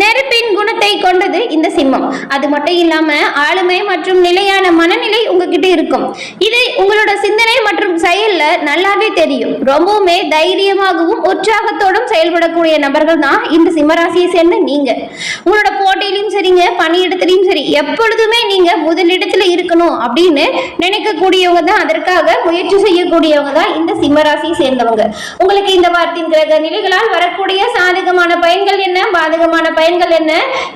நெருப்பின் குணத்தை கொண்டது இந்த சிம்மம். அது மட்டும் இல்லாம ஆளுமை மற்றும் நிலையான மனநிலை உங்ககிட்ட இருக்கும். இது உங்களோட சிந்தனை மற்றும் செயல்ல நல்லாவே தெரியும். ரொம்பவுமே தைரியமாகவும் உற்சாகத்தோடும் செயல்படக்கூடிய நபர்கள் தான் இந்த சிம்மராசியை சேர்ந்த நீங்க. உங்களோட போட்டியிலும் சரிங்க பணியிடத்திலையும் சரி எப்பொழுதுமே நீங்க முதலிடத்துல இருக்கணும் அப்படின்னு நினைக்கக்கூடியவங்க தான் அதற்காக முயற்சி செய்யக்கூடியவங்க தான் இந்த சிம்மராசியை சேர்ந்தவங்க. உங்களுக்கு இந்த வாரத்தின் கிரக நிலைகளால் வரக்கூடிய சாதகமான பயன்கள் என்ன? பாதகமான பயன்கள் என்ன?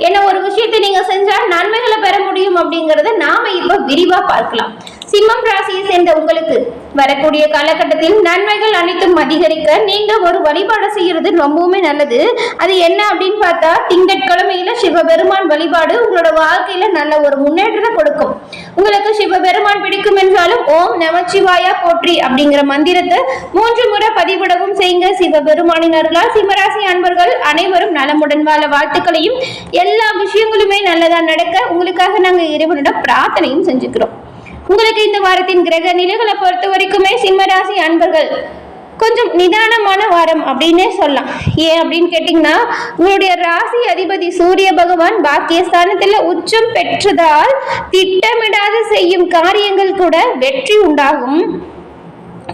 என்ன ஒரு விஷயத்தை நீங்க செஞ்சா நன்மைகளை பெற முடியும் அப்படிங்கறத நாம இப்ப விரிவா பார்க்கலாம். சிம்மம் ராசியை சேர்ந்த உங்களுக்கு வரக்கூடிய காலகட்டத்தில் நன்மைகள் அனைத்தும் அதிகரிக்க நீங்க ஒரு வழிபாடு செய்யறது ரொம்பவுமே நல்லது. அது என்ன அப்படின்னு பார்த்தா திங்கட்கிழமையில சிவபெருமான் வழிபாடு உங்களோட வாழ்க்கையில நல்ல ஒரு முன்னேற்றத்தை கொடுக்கும். உங்களுக்கு சிவபெருமான் பிடிக்கும் என்றாலும் ஓம் நமச்சிவாயா போற்றி அப்படிங்கிற மந்திரத்தை மூன்று முறை பதிவிடவும் செய்யுங்க. சிவபெருமானின் அருளால் சிம்மராசி அன்பர்கள் அனைவரும் நலமுடன் வாழ வாழ்த்துக்களையும் எல்லா விஷயங்களுமே நல்லதா நடக்க உங்களுக்காக நாங்க இறைவனிடம் பிரார்த்தனையும் செஞ்சுக்கிறோம். உங்களுக்கு இந்த வாரத்தின் கிரக நிலைகளை பொறுத்த வரைக்குமே சிம்மராசி அன்பர்கள் கொஞ்சம் நிதானமான வாரம் அப்படின்னே சொல்லலாம். ஏன் அப்படின்னு கேட்டிங்கன்னா உங்களுடைய ராசி அதிபதி சூரிய பகவான் பாக்கியஸ்தானத்தில் உச்சம் பெற்றதால் திட்டமிடாது செய்யும் காரியங்கள் கூட வெற்றி உண்டாகும்.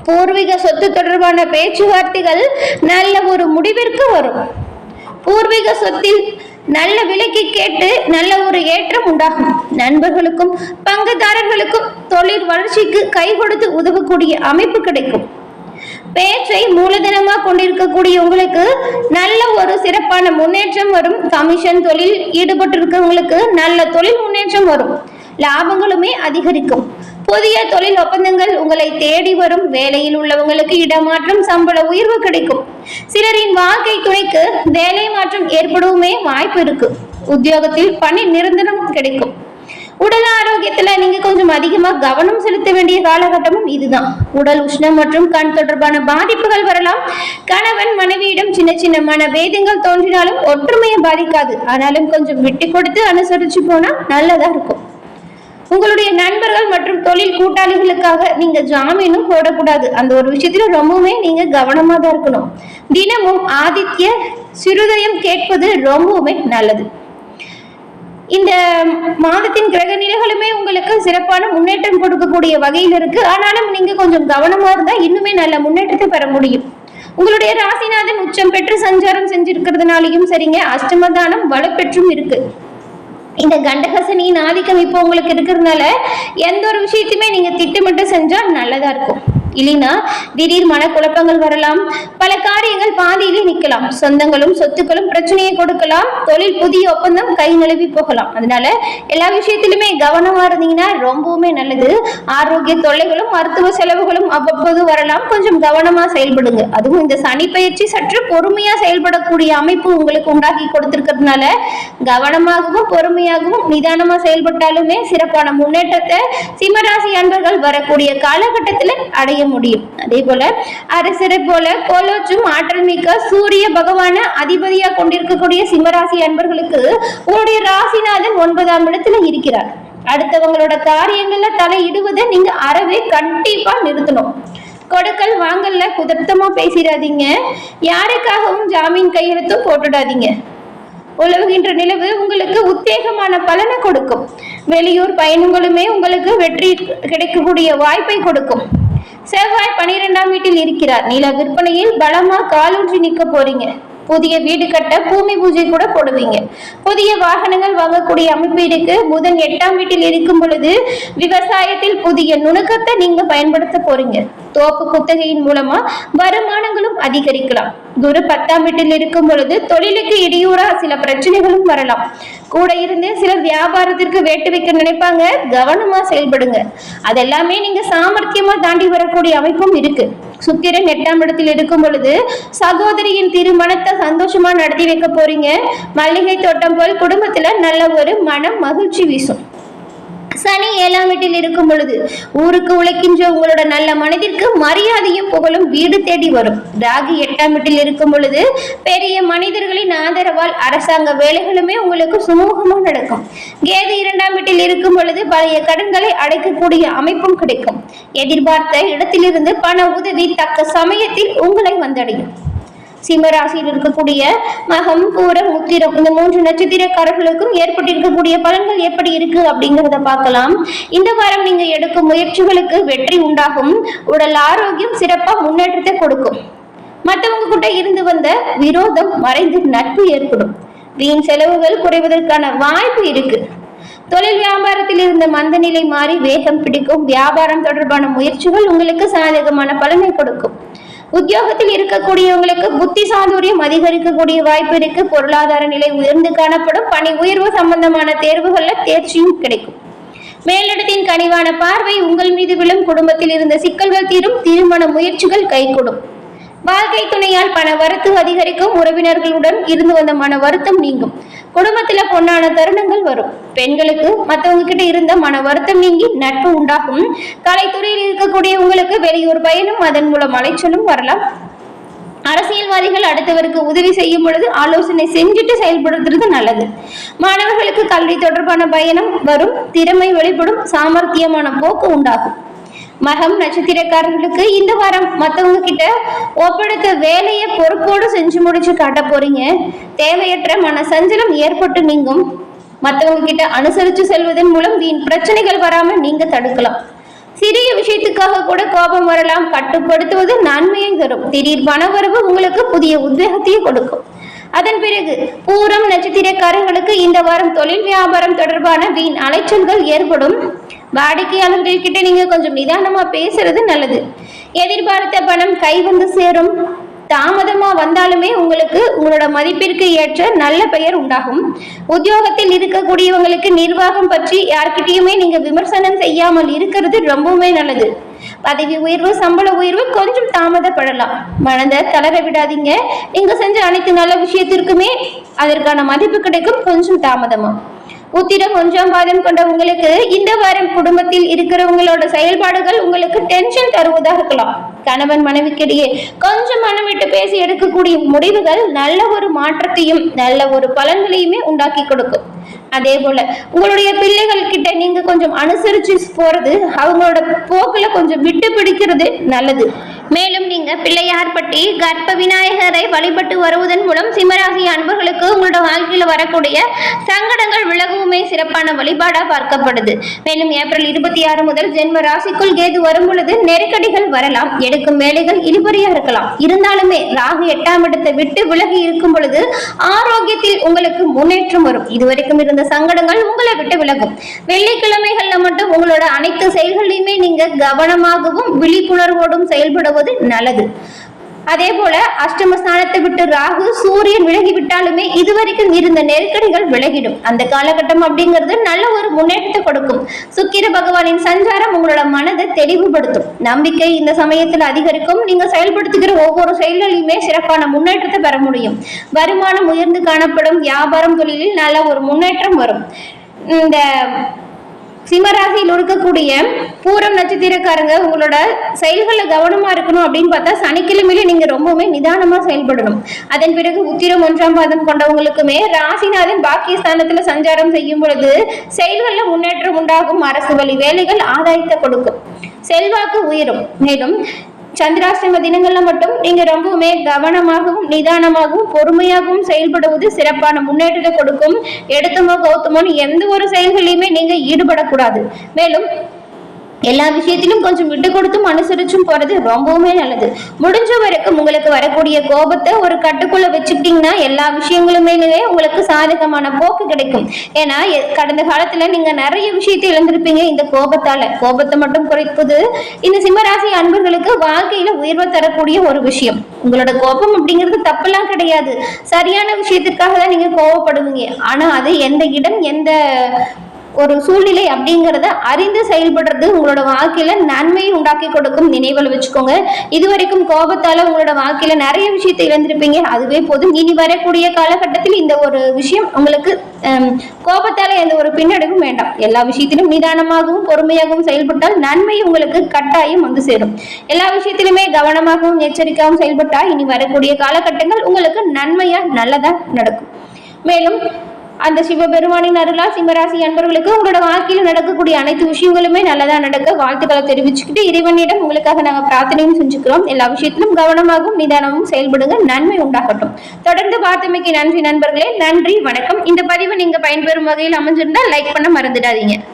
பூர்வீக சொத்து தொடர்பான பேச்சுவார்த்தைகள் நல்ல ஒரு முடிவிற்கு வரும். பூர்வீக சொத்தில் நல்ல விலைக்கு கேட்டு நல்ல ஒரு ஏற்றம் உண்டாகும். நண்பர்களுக்கும் பங்குதாரர்களுக்கும் தொழில் வளர்ச்சிக்கு கை கொடுத்து உதவக்கூடிய அமைப்பு கிடைக்கும். பேச்சை மூலதனமாக கொண்டிருக்கக்கூடிய உங்களுக்கு நல்ல ஒரு சிறப்பான முன்னேற்றம் வரும். கமிஷன் தொழில் ஈடுபட்டிருக்கவங்களுக்கு நல்ல தொழில் முன்னேற்றம் வரும். லாபங்களுமே அதிகரிக்கும். புதிய தொழில் ஒப்பந்தங்கள் உங்களை தேடி வரும். வேலையில் உள்ளவங்களுக்கு இடமாற்றம் சம்பள உயர்வு கிடைக்கும். சிலரின் வாழ்க்கை துணைக்கு வேலை மாற்றம் ஏற்படவுமே வாய்ப்பு இருக்கு. உத்தியோகத்தில் பணி நிரந்தரம் கிடைக்கும். உடல் ஆரோக்கியத்துல நீங்க கொஞ்சம் அதிகமா கவனம் செலுத்த வேண்டிய காலகட்டமும் இதுதான். உடல் உஷ்ணம் மற்றும் கண் தொடர்பான பாதிப்புகள் வரலாம். கணவன் மனைவியிடம் சின்ன சின்ன மன வேதங்கள் தோன்றினாலும் ஒற்றுமையை பாதிக்காது. ஆனாலும் கொஞ்சம் விட்டு கொடுத்து அனுசரிச்சு போனா நல்லதா இருக்கும். உங்களுடைய நண்பர்கள் மற்றும் தொழில் கூட்டாளிகளுக்காக நீங்க ஜாமீனும் போடக்கூடாது. அந்த ஒரு விஷயத்துல ரொம்பவுமே நீங்க கவனமா தான் இருக்கணும். தினமும் ஆதித்ய சிறுதயம் கேட்பது ரொம்பவுமே நல்லது. இந்த மாதத்தின் கிரக நிலைகளுமே உங்களுக்கு சிறப்பான முன்னேற்றம் கொடுக்கக்கூடிய வகையில் இருக்கு. ஆனாலும் நீங்க கொஞ்சம் கவனமா இருந்தா இன்னுமே நல்ல முன்னேற்றத்தை பெற முடியும். உங்களுடைய ராசிநாதன் உச்சம் பெற்று சஞ்சாரம் செஞ்சிருக்கிறதுனாலையும் சரிங்க. அஷ்டமதானம் வலுப்பெற்றும் இருக்கு. இந்த கண்டகசனியின் ஆதிக்கம் இப்போ உங்களுக்கு இருக்கிறதுனால எந்த ஒரு விஷயத்தையுமே நீங்க திட்டமிட்டு செஞ்சா நல்லதா இருக்கும். இல்லைன்னா திடீர் மனக்குழப்பங்கள் வரலாம். பல காரியங்கள் பாதியிலே நிற்கலாம். சொந்தங்களும் சொத்துக்களும் பிரச்சனையை கொடுக்கலாம். தொழில் புதிய ஒப்பந்தம் கை நழுவி போகலாம். அதனால எல்லா விஷயத்திலுமே கவனமா இருந்தீங்கன்னா ரொம்பவுமே நல்லது. ஆரோக்கிய தொல்லைகளும் மருத்துவ செலவுகளும் அவ்வப்போது வரலாம். கொஞ்சம் கவனமா செயல்படுங்க. அதுவும் இந்த சனி பயிற்சி சற்று பொறுமையா செயல்படக்கூடிய அமைப்பு உங்களுக்கு உண்டாக்கி கொடுத்திருக்கிறதுனால கவனமாகவும் பொறுமையாகவும் நிதானமா செயல்பட்டாலுமே சிறப்பான முன்னேற்றத்தை சிம்மராசி அன்பர்கள் வரக்கூடிய காலகட்டத்தில் அடைய முடியும். அதே போல அரசரை போல கோலோச்சும் ஆற்றல் மிக்க சூரிய பகவான அதிபதியா கொண்டிருக்கக்கூடிய சிம்மராசி அன்பர்களுக்கு உங்களுடைய ராசிநாதன் ஒன்பதாம் இடத்துல இருக்கிறார். அடுத்தவங்களோட காரியங்கள்ல தலையிடுவதை நீங்க அறவே கண்டிப்பா நிறுத்தணும். கொடுக்கல் வாங்கல்ல குதர்த்தமா பேசிடாதீங்க. யாருக்காகவும் ஜாமீன் கையெழுத்தும் போட்டுடாதீங்க. உலவுகின்ற நிலவு உங்களுக்கு உத்தேகமான பலனை கொடுக்கும். வெளியூர் பயணங்களுமே உங்களுக்கு வெற்றி கிடைக்கக்கூடிய வாய்ப்பை கொடுக்கும். செவ்வாய் பனிரெண்டாம் வீட்டில் இருக்கிறார். நில விற்பனையில் பலமா காலூன்றி நிற்க போறீங்க. புதிய வீடு கட்ட பூமி பூஜை கூட போடுவீங்க. புதிய வாகனங்கள் வாங்கக்கூடிய அமைப்பீடுக்கு புதன் எட்டாம் வீட்டில் இருக்கும் பொழுது விவசாயத்தில் புதிய நுணுக்கத்தை நீங்க பயன்படுத்த போறீங்க. தோப்பு குத்தகையின் மூலமா வருமானங்களும் அதிகரிக்கலாம். குரு பத்தாம் வீட்டில் இருக்கும் பொழுது தொழிலுக்கு இடையூறா சில பிரச்சனைகளும் வரலாம். கூட இருந்து சிலர் வியாபாரத்திற்கு வேட்டு வைக்க நினைப்பாங்க. கவனமா செயல்படுங்க. அதெல்லாமே நீங்க சாமர்த்தியமா தாண்டி வரக்கூடிய அமைப்பும் இருக்கு. சுக்கிரன் எட்டாம் இடத்தில் இருக்கும் பொழுது சகோதரியின் திருமணத்தை சந்தோஷமா நடத்தி வைக்க போறீங்க. மல்லிகை தோட்டம் போல் குடும்பத்துல நல்ல ஒரு மனம் மகிழ்ச்சி வீசும். சனி ஏழாம் வீட்டில் இருக்கும் பொழுது ஊருக்கு உழைக்கின்ற உங்களோட நல்ல மனதிற்கு மரியாதையும் புகழும் வீடு தேடி வரும். ராகு எட்டாம் வீட்டில் இருக்கும் பொழுது பெரிய மனிதர்களின் ஆதரவால் அரசாங்க வேலைகளுமே உங்களுக்கு சுமூகமாக நடக்கும். கேது இரண்டாம் வீட்டில் இருக்கும் பொழுது பழைய கடன்களை அடைக்கக்கூடிய அமைப்பும் கிடைக்கும். எதிர்பார்த்த இடத்திலிருந்து பண உதவி தக்க சமயத்தில் உங்களை வந்தடையும். சிம்மராசியில் இருக்கக்கூடிய மகம் பூரம் உத்திரம் இந்த மூன்று நட்சத்திரக்காரர்களுக்கும் ஏற்பட்டிருக்கக்கூடிய பலன்கள் எப்படி இருக்கு அப்படிங்கிறத பார்க்கலாம். இந்த வாரம் நீங்க எடுக்கும் முயற்சிகளுக்கு வெற்றி உண்டாகும். உடல் ஆரோக்கியம் சிறப்பாக முன்னேற்றத்தை கொடுக்கும். மற்றவங்க கிட்ட இருந்து வந்த விரோதம் மறைந்து நட்பு ஏற்படும். வீண் செலவுகள் குறைவதற்கான வாய்ப்பு இருக்கு. தொழில் வியாபாரத்தில் இருந்த மந்த நிலை மாறி வேகம் பிடிக்கும். வியாபாரம் தொடர்பான முயற்சிகள் உங்களுக்கு சாதகமான பலனை கொடுக்கும். உத்தியோகத்தில் இருக்கக்கூடியவங்களுக்கு புத்தி சாதுரியம் அதிகரிக்கக்கூடிய வாய்ப்பு இருக்கு. பொருளாதார நிலை உயர்ந்து காணப்படும். பணி உயர்வு சம்பந்தமான தேர்வுகள்ல தேர்ச்சியும் கிடைக்கும். மேலிடத்தின் கனிவான பார்வை உங்கள் மீது விழும். குடும்பத்தில் இருந்த சிக்கல்கள் தீரும். திருமண முயற்சிகள் கைகூடும். வாழ்க்கை துணையால் பண வரத்து அதிகரிக்கும். உறவினர்களுடன் இருந்து வந்த மன வருத்தம் நீங்கும். குடும்பத்துல பொண்ணான தருணங்கள் வரும். பெண்களுக்கு மத்தவங்க கிட்ட இருந்த மன வருத்தம் நீங்கி நட்பு உண்டாகும். கலைத்துறையில் இருக்கக்கூடிய உங்களுக்கு வெளியூர் பயனும் அதன் மூலம் அலைச்சலும் வரலாம். அரசியல்வாதிகள் அடுத்தவருக்கு உதவி செய்யும் பொழுது ஆலோசனை செஞ்சுட்டு செயல்படுத்துறது நல்லது. மாணவர்களுக்கு கல்வி தொடர்பான பயணம் வரும். திறமை வெளிப்படும். சாமர்த்தியமான போக்கு உண்டாகும். மகம் நட்சத்திரக்காரர்களுக்கு இந்த வாரம் மத்தவங்க கிட்ட ஒப்படைத்த வேலையை பொறுப்போடு செஞ்சு முடிச்சு காட்ட போறீங்க. தேவையற்ற மன சஞ்சலம் ஏற்பட்டு நீங்கும். மத்தவங்க கிட்ட அனுசரிச்சு செல்வதன் மூலம் வீண் பிரச்சனைகள் வராம நீங்க தடுக்கலாம். சிறிய விஷயத்துக்காக கூட கோபம் வரலாம். கட்டுப்படுத்துவது நன்மையை தரும். திடீர் பணவரவு உங்களுக்கு புதிய உத்வேகத்தையும் கொடுக்கும். அதன் பிறகு பூரம் நட்சத்திரக்காரர்களுக்கு இந்த வாரம் தொழில் வியாபாரம் தொடர்பான வீண் அலைச்சல்கள் ஏற்படும். வாடிக்கையாளர்கள் கிட்ட நீங்க கொஞ்சம் நிதானமா பேசுறது நல்லது. எதிர்பார்த்த பணம் கை வந்து சேரும். தாமதமா வந்தாலுமே உங்களுக்கு உங்களோட மதிப்பிற்கு ஏற்ற நல்ல பெயர் உண்டாகும். உத்தியோகத்தில் இருக்கக்கூடியவங்களுக்கு நிர்வாகம் பற்றி யார்கிட்டயுமே நீங்க விமர்சனம் செய்யாமல் இருக்கிறது ரொம்பவுமே நல்லது. பதவி உயர்வு சம்பள உயர்வு கொஞ்சம் தாமதப்படலாம். மனதை தளர விடாதீங்க. நீங்க செஞ்ச அனைத்து நல்ல விஷயத்திற்குமே அதற்கான மதிப்பு கிடைக்கும் கொஞ்சம் தாமதமா உத்திரம் ஒன்றாம் பாதம் கொண்ட உங்களுக்கு இந்த வாரம் குடும்பத்தில் இருக்கிறவங்களோட செயல்பாடுகள் உங்களுக்கு டென்ஷன் தருவதாக இருக்கலாம். கணவன் மனைவிக்கிடையே கொஞ்சம் மனம் விட்டு பேசி எடுக்கக்கூடிய முடிவுகள் நல்ல ஒரு மாற்றத்தையும் நல்ல ஒரு பலன்களையுமே உண்டாக்கி கொடுக்கும். அதே போல உங்களுடைய பிள்ளைகள் கிட்ட நீங்க கொஞ்சம் அனுசரிச்சு போறது அவங்களோட போக்குல கொஞ்சம் விட்டு பிடிக்கிறது நல்லது. மேலும் நீங்க பிள்ளையார் பட்டி கர்ப்ப விநாயகரை வழிபட்டு வருவதன் மூலம் சிம்மராசி அன்பர்களுக்கு உங்களோட வாழ்க்கையில வரக்கூடிய சங்கடங்கள் விலகுமே சிறப்பான வழிபாடா பார்க்கப்படுது. மேலும் ஏப்ரல் இருபத்தி ஆறு முதல் ஜென்ம ராசிக்குள் கேது வரும் பொழுது நெருக்கடிகள் வரலாம். எடுக்கும் வேலைகள் இழுபறியா இருக்கலாம். இருந்தாலுமே ராகு எட்டாம் இடத்தை விட்டு விலகி இருக்கும் பொழுது ஆரோக்கியத்தில் உங்களுக்கு முன்னேற்றம் வரும். இதுவரைக்கும் இருந்த சங்கடங்கள் உங்களை விட்டு விலகும். வெள்ளிக்கிழமைகள்ல மட்டும் உங்களோட அனைத்து செயல்களையுமே நீங்க கவனமாகவும் விழிப்புணர்வோடும் செயல்படுவது நல்லது. அதே போல அஷ்டம ஸ்தானத்தை விட்டு ராகு சூரியன் விலகி விட்டாலுமே இதுவரைக்கும் இருந்த நெருக்கடிகள் விலகிடும். அந்த காலகட்டம் அப்படிங்கிறது நல்ல ஒரு முன்னேற்றத்தை கொடுக்கும். சுக்கிர பகவானின் சஞ்சாரம் உங்களோட மனதை தெளிவுபடுத்தும். நம்பிக்கை இந்த சமயத்தில் அதிகரிக்கும். நீங்க செயல்படுத்துகிற ஒவ்வொரு செயல்களையுமே சிறப்பான முன்னேற்றத்தை பெற முடியும். வருமானம் உயர்ந்து காணப்படும். வியாபாரம் தொழிலில் நல்ல ஒரு முன்னேற்றம் வரும். இந்த சிம்மராசியில் இருக்கக்கூடிய பூரம் நட்சத்திரக்காரங்க உங்களோட செயல்களில் கவனமா இருக்கணும் அப்படின்னு பார்த்தா சனிக்கிழமையில நீங்க ரொம்பவுமே நிதானமா செயல்படணும். அதன் பிறகு உத்திரம் ஒன்றாம் பாதம் கொண்டவங்களுக்குமே ராசிநாதன் பாக்கியஸ்தானத்துல சஞ்சாரம் செய்யும் பொழுது செயல்களில் முன்னேற்றம் உண்டாகும். அரசு வழி வேலைகள் ஆதாயத்தை கொடுக்கும். செல்வாக்கு உயரும். மேலும் சந்திராசிரம தினங்கள்ல மட்டும் நீங்க ரொம்பவுமே கவனமாகவும் நிதானமாகவும் பொறுமையாகவும் செயல்படுவது சிறப்பான முன்னேற்றத்தை கொடுக்கும். எடுத்தமோ கௌத்தமோன்னு எந்த ஒரு செயல்களையுமே நீங்க ஈடுபடக்கூடாது. மேலும் எல்லா விஷயத்திலும் கொஞ்சம் விட்டு கொடுத்தும் அனுசரிச்சும் போறது ரொம்பவுமே நல்லது. முடிஞ்ச வரைக்கும் உங்களுக்கு வரக்கூடிய கோபத்தை ஒரு கட்டுக்குள்ள வச்சுக்கிட்டீங்கன்னா எல்லா விஷயங்களுமே உங்களுக்கு சாதகமான போக்கு கிடைக்கும். ஏன்னா எ- கடந்த காலத்துல நீங்க நிறைய விஷயத்தை இழந்திருப்பீங்க இந்த கோபத்தால. கோபத்தை மட்டும் குறைப்பது இந்த சிம்மராசி அன்பர்களுக்கு வாழ்க்கையில உயர்வை தரக்கூடிய ஒரு விஷயம். உங்களோட கோபம் அப்படிங்கிறது தப்பெல்லாம் கிடையாது. சரியான விஷயத்திற்காக தான் நீங்க கோபப்படுவீங்க ஆனா அது எந்த இடம் எந்த ஒரு சூழ்நிலை அப்படிங்கிறத அறிந்து செயல்படுறது உங்களோட வாழ்க்கையில நன்மையை உண்டாக்கி கொடுக்கும் நினைவில் வச்சுக்கோங்க. இதுவரைக்கும் கோபத்தால உங்களோட வாழ்க்கையில நிறைய விஷயத்தை இழந்திருப்பீங்க. அதுவே போதும். இனி வரக்கூடிய காலகட்டத்தில் இந்த ஒரு விஷயம் உங்களுக்கு ஹம், கோபத்தால எந்த ஒரு பின்னடைவும் வேண்டாம். எல்லா விஷயத்திலும் நிதானமாகவும் பொறுமையாகவும் செயல்பட்டால் நன்மை உங்களுக்கு கட்டாயம் வந்து சேரும். எல்லா விஷயத்திலுமே கவனமாகவும் எச்சரிக்கையாகவும் செயல்பட்டால் இனி வரக்கூடிய காலகட்டங்கள் உங்களுக்கு நன்மையா நல்லதா நடக்கும். மேலும் அந்த சிவபெருமானின் அருளால் சிம்மராசி அன்பர்களுக்கு உங்களோட வாழ்க்கையில் நடக்கக்கூடிய அனைத்து விஷயங்களுமே நல்லதா நடக்க வாழ்த்துக்களை தெரிவிச்சுக்கிட்டு இறைவனிடம் உங்களுக்காக நாங்கள் பிரார்த்தனையும் செஞ்சுக்கிறோம். எல்லா விஷயத்திலும் கவனமாகவும் நிதானமும் செயல்படுங்க. நன்மை உண்டாகட்டும். தொடர்ந்து பார்த்தமைக்கு நன்றி நண்பர்களே. நன்றி வணக்கம். இந்த பதிவு நீங்க பயன்பெறும் வகையில் அமைஞ்சிருந்தா லைக் பண்ண மறந்துடாதீங்க.